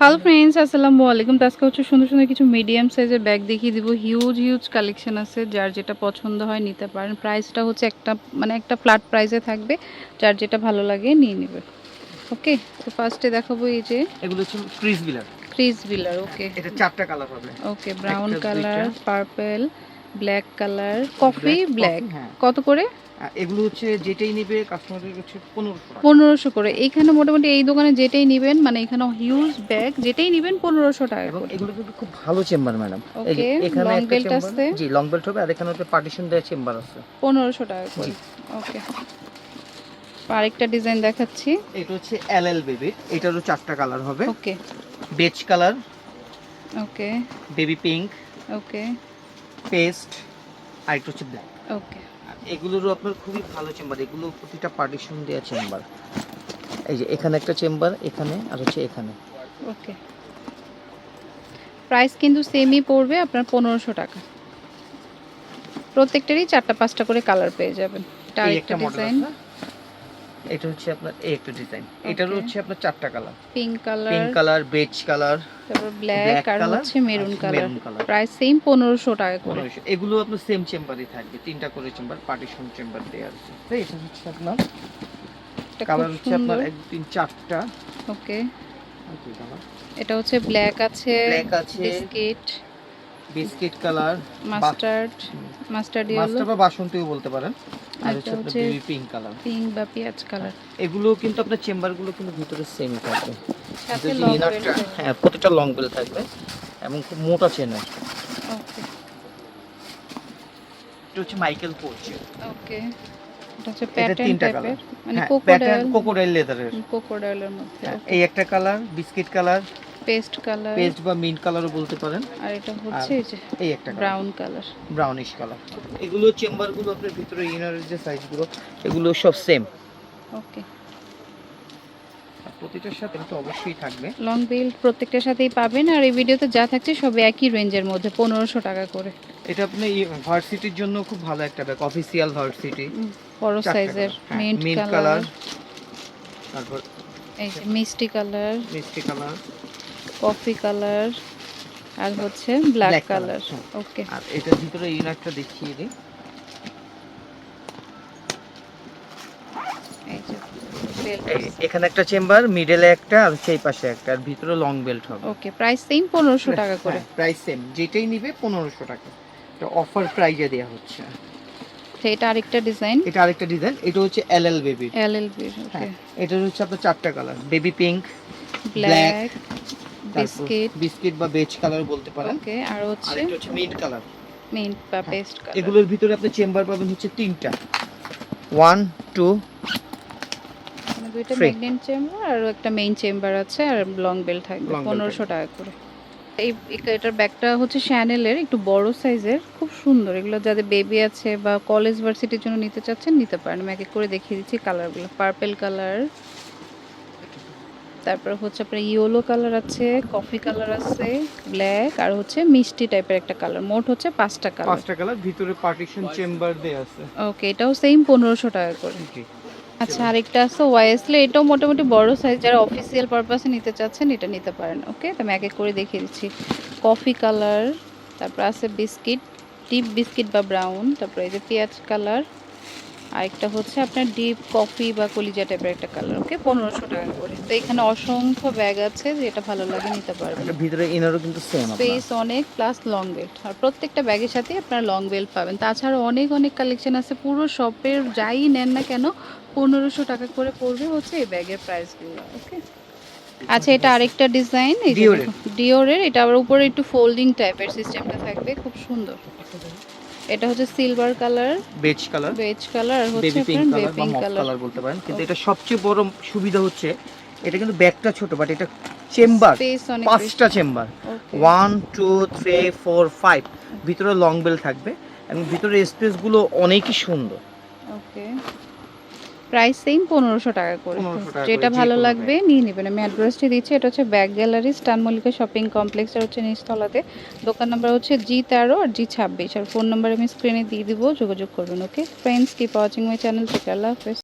Hello friends আসসালামু আলাইকুম। আজকে হচ্ছে সুন্দর সুন্দর কিছু মিডিয়াম সাইজের ব্যাগ দেখিয়ে দিব। হিউজ হিউজ কালেকশন আছে যার যেটা পছন্দ হয় নিতে পারেন। প্রাইসটা হচ্ছে একটা মানে একটা ফ্ল্যাট প্রাইসে থাকবে। যার যেটা ভালো লাগে নিয়ে নেবে ওকে তো ফার্স্টে দেখাবো এই যে এগুলো হচ্ছে ফ্রিজ বিলার ক্রিস বিলার ওকে এটা চারটা কালার হবে। Okay brown colour. Purple black colour. Coffee black. হ্যাঁ। কত করে? এগুলো হচ্ছে যেটাই নেবে কাস্টমারের হচ্ছে পনেরোশো পনেরোশো করে। এইখানে মোটামুটি এই দোকানে যেটাই নেবেন মানে এখানে হিউজ ব্যাগ যেটাই নেবেন পনেরোশো টাকা করে। এগুলো কিন্তু খুব ভালো চেম্বার ম্যাডাম এখানে belt চেম্বার আছে। জি লং বেল্ট হবে আর এখানে হচ্ছে পার্টিশন দেওয়া চেম্বার আছে। পনেরোশো টাকা করে। ওকে আরেকটা ডিজাইন দেখাচ্ছি। এটা হচ্ছে এল এল বেবি এটারও চারটা কালার হবে। Okay beige colour okay baby pink okay paste আর একটু হচ্ছে ব্ল্যাক। ওকে। এগুলোরও আপনার খুবই ভালো চেম্বার এগুলো প্রতিটা পার্টিশন দেওয়া চেম্বার। এই যে এখানে একটা চেম্বার এখানে আর হচ্ছে এখানে। ওকে। প্রাইস কিন্তু সেমই পড়বে আপনার পনেরোশো টাকা। প্রত্যেকটারই চারটা পাঁচটা করে কালার পেয়ে যাবেন। এটা একটা ডিজাইন এটা হচ্ছে আপনার এই একটা ডিজাইন এটারও হচ্ছে আপনার চারটা colour pink colour pink colour beige colour তারপর ব্ল্যাক আর হচ্ছে মেরুন কালার। প্রাইস সেম পনেরোশো টাকা করে। এগুলো আপনার সেম চেম্বারই থাকবে। তিনটা করে চেম্বার পার্টিশন চেম্বার দেওয়া আছে। এটা হচ্ছে আপনার কালার হচ্ছে আপনার এক তিন চারটা। ওকে এটা হচ্ছে ব্ল্যাক আছে Black আছে, biscuit biscuit colour mustard mustard yellow master বা বাসন্তীও বলতে পারেন। আর হচ্ছে আপনার হচ্ছে- বেবি পিঙ্ক কালার পিঙ্ক বা পেঁয়াজ কালার এগুলো কিন্তু আপনার চেম্বারগুলো কিন্তু ভিতরে সেম থাকবে। হ্যাঁ প্রতিটা লং বেল থাকবে এবং খুব মোটা চেনের এটা হচ্ছে মাইকেল কোচ ওকে এটা হচ্ছে প্যাটার্ন টাইপের মানে হ্যাঁ কোকোডাইল কোকোডাইল লেদারের কোকোডাইলের মধ্যে এই একটা colour biscuit colour paste colour. Paste বা মিন্ট কালারও বলতে পারেন। আর এটা হচ্ছে এই যে এই একটা ব্রাউন কালার। Brownish colour. এগুলো চেম্বারগুলো আপনার ভিতরে ইনারের যে সাইজগুলো এগুলো সব সেম ওকে প্রতিটার সাথে কিন্তু অবশ্যই থাকবে। লং বেল্ট প্রত্যেকটার সাথেই পাবেন আর এই ভিডিওতে যা থাকছে সব একই রেঞ্জের মধ্যে পনেরোশো টাকা করে। এটা আপনি ভার্সিটির জন্য খুব ভালো একটা ব্যাগ অফিসিয়াল ভার্সিটি বড় সাইজের মিন্ট কালার। কালার তারপর এই যে মিষ্টি কালার। মিষ্টি কালার। কফি কালার আর হচ্ছে ব্ল্যাক কালার। হ্যাঁ। ওকে। আর এটার ভিতরে ইনারটা দেখিয়ে দিই। এখানে একটা চেম্বার মিডলে একটা আর সেই পাশে একটা আর ভিতরে লং বেল্ট হবে। ওকে প্রাইস সেম পনেরোশো টাকা করে। প্রাইস সেম যেটাই নিবে পনেরোশো টাকা। এটা অফার প্রাইজে দেওয়া হচ্ছে। তো এটা আরেকটা ডিজাইন এটা আরেকটা ডিজাইন এটা হচ্ছে এল এল বেবির এল এল বি ওকে হ্যাঁ এটার হচ্ছে আপনার চারটা colour baby pink black biscuit. Biscuit বা বেজ কালার বলতে পারেন। ওকে আর হচ্ছে হচ্ছে মিন্ট কালার মিন্ট বা পেস্ট কালার এগুলোর ভিতরে আপনি চেম্বার পাবেন হচ্ছে তিনটা। ওয়ান টু মানে দুইটা free. ম্যাগনেট চেম্বার আর একটা মেইন চেম্বার আছে আর লং বেল থাকবে পনেরোশো টাকা করে। এই এটার ব্যাগটা হচ্ছে শ্যানেলের একটু বড় সাইজের খুব সুন্দর। এগুলো যাদের বেবি আছে বা কলেজ ভার্সিটির জন্য নিতে চাচ্ছেন নিতে পারেন। আমি এক এক করে দেখিয়ে দিচ্ছি কালারগুলো পার্পেল কালার তারপর হচ্ছে আপনার ইয়েলো কালার আছে কফি কালার আছে ব্ল্যাক আর হচ্ছে মিষ্টি টাইপের একটা কালার মোট হচ্ছে পাঁচটা কালার পাঁচটা কালার ভিতরে পার্টিশন চেম্বার দেয়া আছে। ওকে এটাও সেম পনেরোশো টাকা করে। আচ্ছা আরেকটা আছে ওয়াইসলে এটাও মোটামুটি বড় সাইজ যারা অফিসিয়াল পারপাসে নিতে চাচ্ছেন এটা নিতে পারেন ওকে তো আমি এক এক করে দেখিয়ে দিচ্ছি। কফি কালার তারপর আছে বিস্কিট ডিপ বিস্কিট বা ব্রাউন তারপর এই যে পেঁয়াজ কালার আরেকটা হচ্ছে আপনার ডিপ কফি বা কলিজা টাইপের একটা কালার ওকে পনেরোশো টাকা করে। তো এখানে অসংখ্য ব্যাগ আছে যেটা ভালো লাগে নিতে পারবেন। ভিতরে ইনারও কিন্তু সেম স্পেস অনেক প্লাস লং বেল্ট আর প্রত্যেকটা ব্যাগের সাথে আপনার লং বেল্ট পাবেন। তাছাড়া অনেক অনেক কালেকশন আছে। পুরো শপের যাই নেন না কেন পনেরোশো টাকা করে পড়বে হচ্ছে এই ব্যাগের প্রাইসগুলো ওকে আচ্ছা এটা আরেকটা ডিজাইন এই Dior-এর। এটা আবার উপরে একটু ফোল্ডিং টাইপের সিস্টেমটা থাকবে খুব সুন্দর। এটা হচ্ছে silver colour beige colour beige colour হচ্ছে পিঙ্ক কালার বা কালার কালার বলতে পারেন। কিন্তু এটা সবচেয়ে বড় সুবিধা হচ্ছে এটা কিন্তু ব্যাগটা ছোট বাট এটা চেম্বার পাঁচটা chamber one two three four five ভিতরে লং বেল থাকবে এবং ভিতরে স্পেসগুলো অনেকই সুন্দর। ওকে প্রাইস সেম পনেরোশো টাকা করে। 1500 টাকা করে, যেটা ভালো লাগবে নিয়ে নেবেন। আমি অ্যাড্রেসটি দিচ্ছি এটা হচ্ছে ব্যাক গ্যালারি স্টান মল্লিকা শপিং কমপ্লেক্স আর হচ্ছে নিচতলাতে। দোকান নাম্বার হচ্ছে জি তেরো আর জি ছাব্বিশ। আর ফোন নাম্বার আমি স্ক্রিনে দিয়ে দিব যোগাযোগ করবেন okay friends keep watching my channel থেকে আল্লাহ হাফেজ।